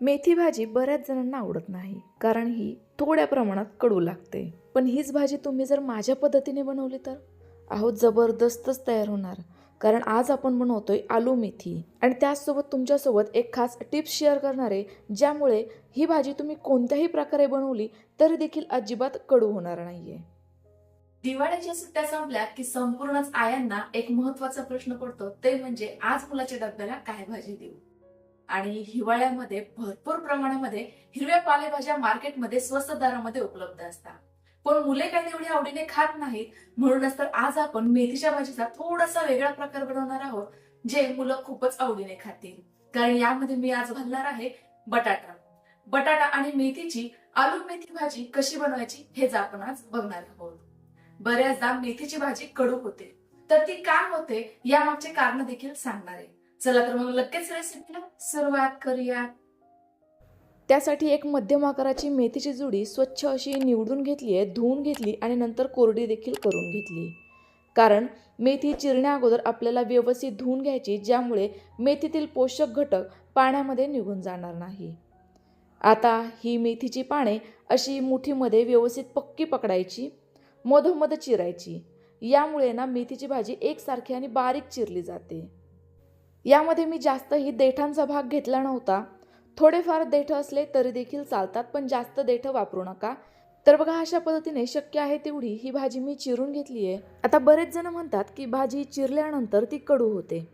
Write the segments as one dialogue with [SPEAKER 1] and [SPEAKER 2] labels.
[SPEAKER 1] मेथी भाजी बऱ्याच जणांना आवडत नाही कारण ही थोड्या प्रमाणात कडू लागते. पण हीच भाजी तुम्ही जर माझ्या पद्धतीने बनवली तर? अहो जबरदस्तच तयार होणार. कारण आज आपण बनवतोय आलू मेथी. आणि त्याचसोबत तुमच्यासोबत एक खास टिप्स शेअर करणार आहे ज्यामुळे ही भाजी तुम्ही कोणत्याही प्रकारे बनवली तरी देखील अजिबात कडू होणार नाहीये. दिवाळीच्या सुट्ट्या संपल्या की संपूर्णच आयांना एक महत्त्वाचा प्रश्न पडतो. ते म्हणजे आज मुलाच्या डब्याला काय भाजी देऊ? आणि हिवाळ्यामध्ये भरपूर प्रमाणामध्ये हिरव्या पालेभाज्या मार्केटमध्ये स्वस्त दरामध्ये उपलब्ध असतात. पण मुले काही एवढी आवडीने खात नाहीत म्हणूनच तर आज आपण मेथीच्या भाजीचा थोडासा वेगळा प्रकार बनवणार आहोत जे मुलं खूपच आवडीने खातील. कारण यामध्ये मी आज घालणार आहे बटाटा. बटाटा आणि मेथीची आलू मेथी भाजी कशी बनवायची हेच आपण आज बघणार आहोत. बऱ्याचदा मेथीची भाजी कडू होते. तर ती का होते यामागचे कारण देखील सांगणार आहे. चला तर मग लगेच रेसिपीला सुरुवात करूया त्यासाठी एक मध्यम आकाराची मेथीची जुडी स्वच्छ अशी निवडून घेतली आहे धुवून घेतली आणि नंतर कोरडी देखील करून घेतली. कारण मेथी चिरण्या अगोदर आपल्याला व्यवस्थित धुवून घ्यायची ज्यामुळे मेथीतील पोषक घटक पाण्यामध्ये निघून जाणार नाही. आता ही मेथीची पाने अशी मुठीमध्ये व्यवस्थित पक्की पकडायची मधोमध चिरायची. यामुळे ना मेथीची भाजी एकसारखी आणि बारीक चिरली जाते. यामध्ये मी जास्तही देठांचा भाग घेतला नव्हता. थोडेफार देठ असले तरी देखील चालतात पण जास्त देठ वापरू नका. तर बघा अशा पद्धतीने शक्य आहे तेवढी ही भाजी मी चिरून घेतली आहे. आता बरेच जण म्हणतात की भाजी चिरल्यानंतर ती कडू होते.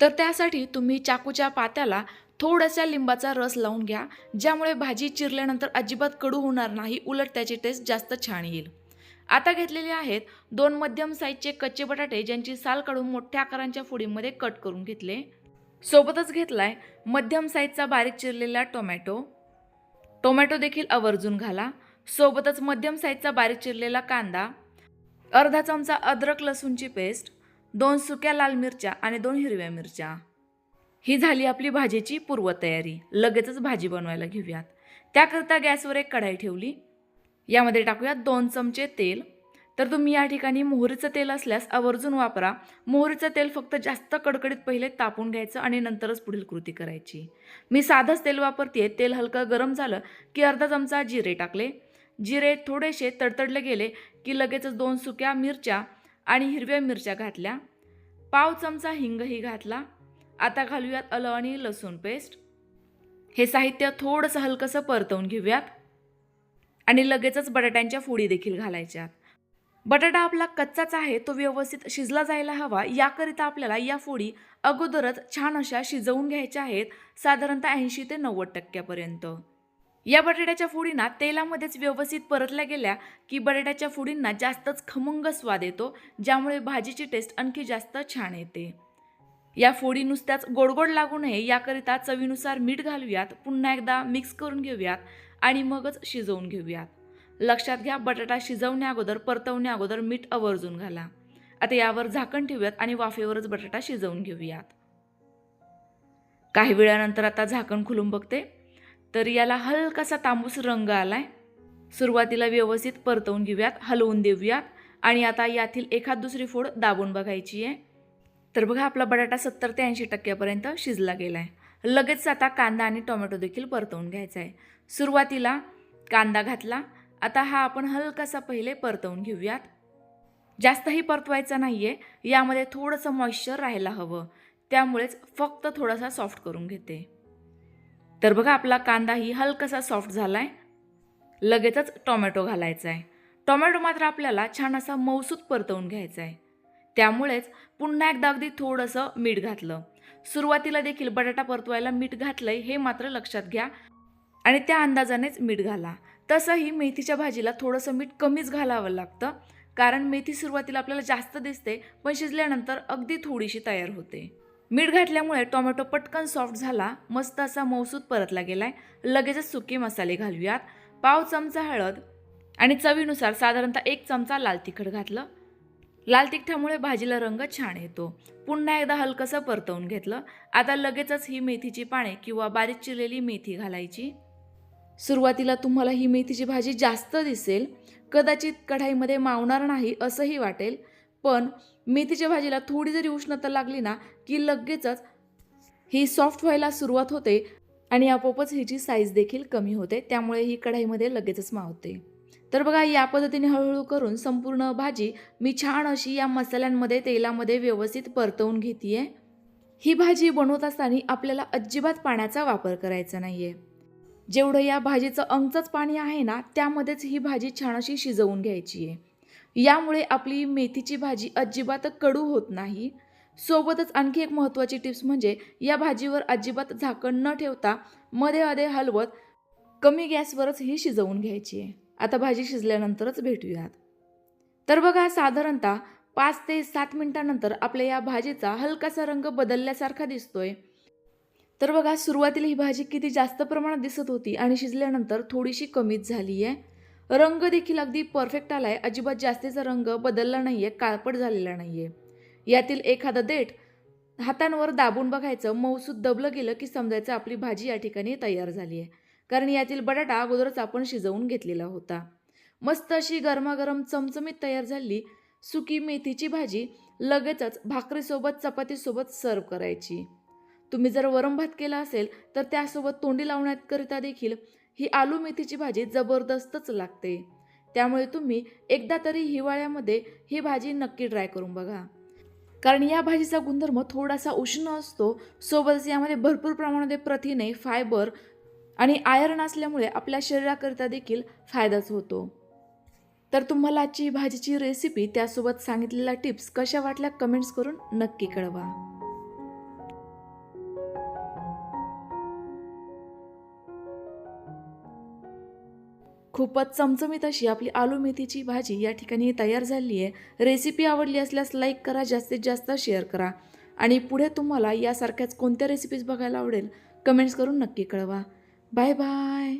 [SPEAKER 1] तर त्यासाठी तुम्ही चाकूच्या पात्याला थोडासा लिंबाचा रस लावून घ्या ज्यामुळे भाजी चिरल्यानंतर अजिबात कडू होणार नाही उलट त्याची टेस्ट जास्त छान येईल. आता घेतलेले आहेत दोन मध्यम साईजचे कच्चे बटाटे ज्यांची साल काढून मोठ्या आकारांच्या फोडीमध्ये कट करून घेतले. सोबतच घेतलाय मध्यम साईजचा बारीक चिरलेला टोमॅटो टोमॅटो देखील आवर्जून घाला. सोबतच मध्यम साईजचा बारीक चिरलेला कांदा. अर्धा चमचा अद्रक लसूणची पेस्ट दोन सुक्या लाल मिरच्या आणि दोन हिरव्या मिरच्या. ही झाली आपली भाजीची पूर्वतयारी. लगेचच भाजी बनवायला घेऊयात. त्याकरता गॅसवर एक कढाई ठेवली. यामध्ये टाकूयात दोन चमचे तेल. तर तुम्ही या ठिकाणी मोहरीचं तेल असल्यास आवर्जून वापरा. मोहरीचं तेल फक्त जास्त कडकडीत पहिले तापून घ्यायचं आणि नंतरच पुढील कृती करायची. मी साधंच तेल वापरते तेल हलकं गरम झालं की अर्धा चमचा जिरे टाकले. जिरे थोडेसे तडतडले गेले की लगेचच दोन सुक्या मिरच्या आणि हिरव्या मिरच्या घातल्या. पाव चमचा हिंगही घातला. आता घालूयात अलं आणि लसूण पेस्ट. हे साहित्य थोडंसं हलकंसं परतवून घेऊयात. आणि लगेचच बटाट्यांच्या फोडी देखील घालायच्यात बटाटा आपला कच्चाच आहे तो व्यवस्थित शिजला जायला हवा. याकरिता आपल्याला या फोडी अगोदरच छान अशा शिजवून घ्यायच्या आहेत साधारणतः ऐंशी ते नव्वद टक्क्यापर्यंत. या बटाट्याच्या फोडींना तेलामध्येच व्यवस्थित परतल्या गेल्या की बटाट्याच्या फोडींना जास्तच खमंग स्वाद येतो ज्यामुळे भाजीची टेस्ट आणखी जास्त छान येते. या फोडी नुसत्याच गोडगोड लागू नये याकरिता चवीनुसार मीठ घालूयात पुन्हा एकदा मिक्स करून घेऊयात. आणि मगच शिजवून घेऊयात. लक्षात घ्या बटाटा शिजवण्या अगोदर परतवण्या अगोदर मीठ आवर्जून घाला. आता यावर झाकण ठेवूयात आणि वाफेवरच बटाटा शिजवून घेऊयात. काही वेळानंतर आता झाकण खुलून बघते. तर याला हलकासा तांबूस रंग आलाय. सुरुवातीला व्यवस्थित परतवून घेऊयात हलवून देऊयात. आणि आता यातील एखाद दुसरी फोड दाबून बघायची आहे तर बघा आपला बटाटा सत्तर ते ऐंशी टक्क्यापर्यंत शिजला गेला आहे लगेच आता कांदा आणि टोमॅटो देखील परतवून घ्यायचा आहे सुरुवातीला कांदा घातला. आता हा आपण हलकासा पहिले परतवून घेऊयात. जास्तही परतवायचा नाही आहे यामध्ये थोडंसं मॉइश्चर राहायला हवं. त्यामुळेच फक्त थोडासा सॉफ्ट करून घेते. तर बघा आपला कांदाही हलकासा सॉफ्ट झाला आहे लगेचच टोमॅटो घालायचा आहे टोमॅटो मात्र आपल्याला छान असा मौसूत परतवून घ्यायचा आहे त्यामुळेच पुन्हा एकदा अगदी थोडंसं मीठ घातलं. सुरुवातीला देखील बटाटा परतवायला मीठ घातलंय हे मात्र लक्षात घ्या. आणि त्या अंदाजानेच मीठ घाला. तसंही मेथीच्या भाजीला थोडंसं मीठ कमीच घालावं लागतं कारण मेथी सुरुवातीला आपल्याला जास्त दिसते पण शिजल्यानंतर अगदी थोडीशी तयार होते. मीठ घातल्यामुळे टोमॅटो पटकन सॉफ्ट झाला मस्त असा मौसूद परतला गेलाय. लगेचच सुके मसाले घालूयात. पाव चमचा हळद आणि चवीनुसार साधारणतः एक चमचा लाल तिखट घातलं. लाल तिखटामुळे भाजीला रंग छान येतो. पुन्हा एकदा हलकंसं परतवून घेतलं. आता लगेचच ही मेथीची पाने किंवा बारीक चिरलेली मेथी घालायची. सुरुवातीला तुम्हाला ही मेथीची भाजी जास्त दिसेल कदाचित कढाईमध्ये मावणार नाही असंही वाटेल पण मेथीच्या भाजीला थोडी जरी उष्णता लागली ना की लगेचच ही सॉफ्ट व्हायला सुरुवात होते आणि आपोआपच हिची साईज देखील कमी होते त्यामुळे ही कढाईमध्ये लगेचच मावते. तर बघा या पद्धतीने हळूहळू करून संपूर्ण भाजी मी छान अशी या मसाल्यांमध्ये तेलामध्ये व्यवस्थित परतवून घेते ही भाजी बनवत असताना आपल्याला अजिबात पाण्याचा वापर करायचा नाही आहे जेवढं या भाजीचं अंगचंच पाणी आहे ना त्यामध्येच ही भाजी छान अशी शिजवून घ्यायची आहे. यामुळे आपली मेथीची भाजी अजिबात कडू होत नाही. सोबतच आणखी एक महत्त्वाची टिप्स म्हणजे या भाजीवर अजिबात झाकण न ठेवता मध्ये मध्ये हलवत कमी गॅसवरच ही शिजवून घ्यायची आहे. आता भाजी शिजल्यानंतरच भेटूयात. तर बघा साधारणतः पाच ते सात मिनिटानंतर आपल्या या भाजीचा हलकासा रंग बदलल्यासारखा दिसतोय. तर बघा सुरुवातीला ही भाजी किती जास्त प्रमाणात दिसत होती आणि शिजल्यानंतर थोडीशी कमीच झाली आहे रंग देखील अगदी परफेक्ट आला आहे अजिबात जास्तीचा रंग बदलला नाही आहे काळपट झालेला नाही आहे यातील एखादं देठ हातांवर दाबून बघायचं मऊसूद दबलं गेलं की समजायचं आपली भाजी या ठिकाणी तयार झाली आहे कारण यातील बटाटा अगोदरच आपण शिजवून घेतलेला होता. मस्त अशी गरमागरम चमचमीत तयार झाली सुकी मेथीची भाजी लगेचच भाकरीसोबत चपातीसोबत सर्व करायची. तुम्ही जर वरम भात केला असेल तर त्यासोबत तोंडी लावण्याकरिता देखील ही आलू मेथीची भाजी जबरदस्तच लागते. त्यामुळे तुम्ही एकदा तरी हिवाळ्यामध्ये ही भाजी नक्की ट्राय करून बघा. कारण या भाजीचा गुणधर्म थोडासा उष्ण असतो सोबतच यामध्ये भरपूर प्रमाणामध्ये प्रथिने फायबर आणि आयर्न असल्यामुळे आपल्या शरीराकरिता देखील फायदाच होतो. तर तुम्हाला आजची भाजीची रेसिपी त्यासोबत सांगितलेल्या टिप्स कशा वाटल्या कमेंट्स करून नक्की कळवा. खूपच चमचमीत अशी आपली आलू मेथीची भाजी या ठिकाणी तयार झाली आहे. रेसिपी आवडली असल्यास लाईक करा जास्तीत जास्त शेअर करा. आणि पुढे तुम्हाला यासारख्याच कोणत्या रेसिपीज बघायला आवडेल कमेंट्स करून नक्की कळवा. Bye bye